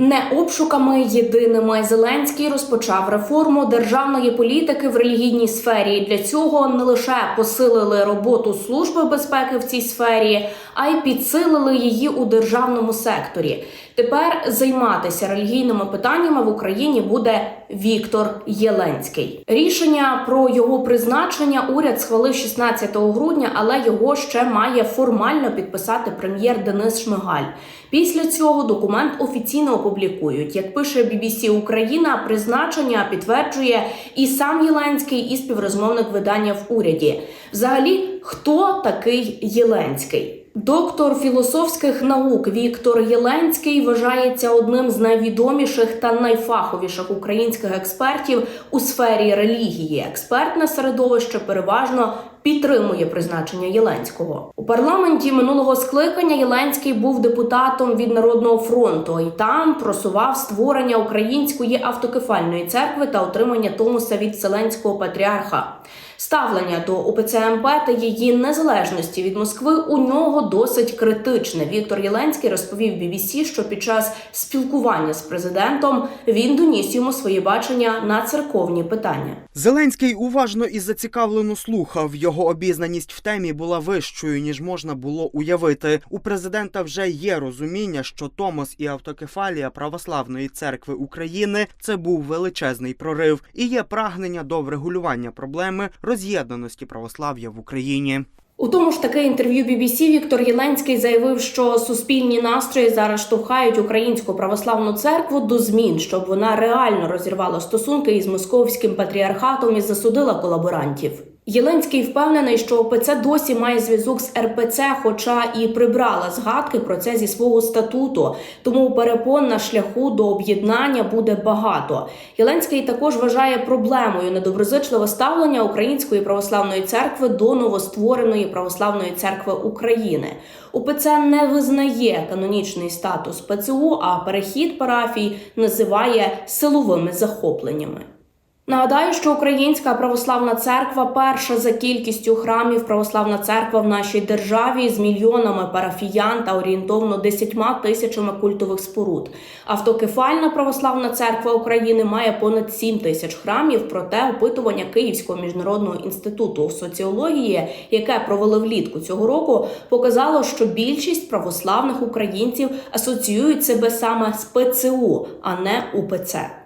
Не обшуками єдиними Зеленський розпочав реформу державної політики в релігійній сфері. Для цього не лише посилили роботу служби безпеки в цій сфері, а й підсилили її у державному секторі. Тепер займатися релігійними питаннями в Україні буде Віктор Єленський. Рішення про його призначення уряд схвалив 16 грудня, але його ще має формально підписати прем'єр Денис Шмигаль. Після цього документ офіційно опублікують. Як пише BBC Україна, призначення підтверджує і сам Єленський, і співрозмовник видання в уряді. Взагалі, хто такий Єленський? Доктор філософських наук Віктор Єленський вважається одним з найвідоміших та найфаховіших українських експертів у сфері релігії. Експертне середовище переважно підтримує призначення Єленського у парламенті минулого скликання. Єленський був депутатом від народного фронту і там просував створення української автокефальної церкви та отримання Томуса від Вселенського патріарха. Ставлення до УПЦ МП та її незалежності від Москви у нього досить критичне. Віктор Єленський розповів BBC, що під час спілкування з президентом він доніс йому своє бачення на церковні питання. Зеленський уважно і зацікавлено слухав. Його обізнаність в темі була вищою, ніж можна було уявити. У президента вже є розуміння, що Томос і автокефалія Православної церкви України це був величезний прорив, і є прагнення до врегулювання проблеми роз'єднаності православ'я в Україні. У тому ж таки інтерв'ю BBC Віктор Єленський заявив, що суспільні настрої зараз штовхають українську православну церкву до змін, щоб вона реально розірвала стосунки із московським патріархатом і засудила колаборантів. Єленський впевнений, що ОПЦ досі має зв'язок з РПЦ, хоча і прибрала згадки про це зі свого статуту. Тому перепон на шляху до об'єднання буде багато. Єленський також вважає проблемою недоброзичливе ставлення Української православної церкви до новоствореної православної церкви України. УПЦ не визнає канонічний статус ПЦУ, а перехід парафій називає силовими захопленнями. Нагадаю, що Українська православна церква перша за кількістю храмів православна церква в нашій державі з мільйонами парафіян та орієнтовно 10 тисячами культових споруд. Автокефальна православна церква України має понад 7 тисяч храмів. Проте опитування Київського міжнародного інституту соціології, яке провели влітку цього року, показало, що більшість православних українців асоціюють себе саме з ПЦУ, а не УПЦ.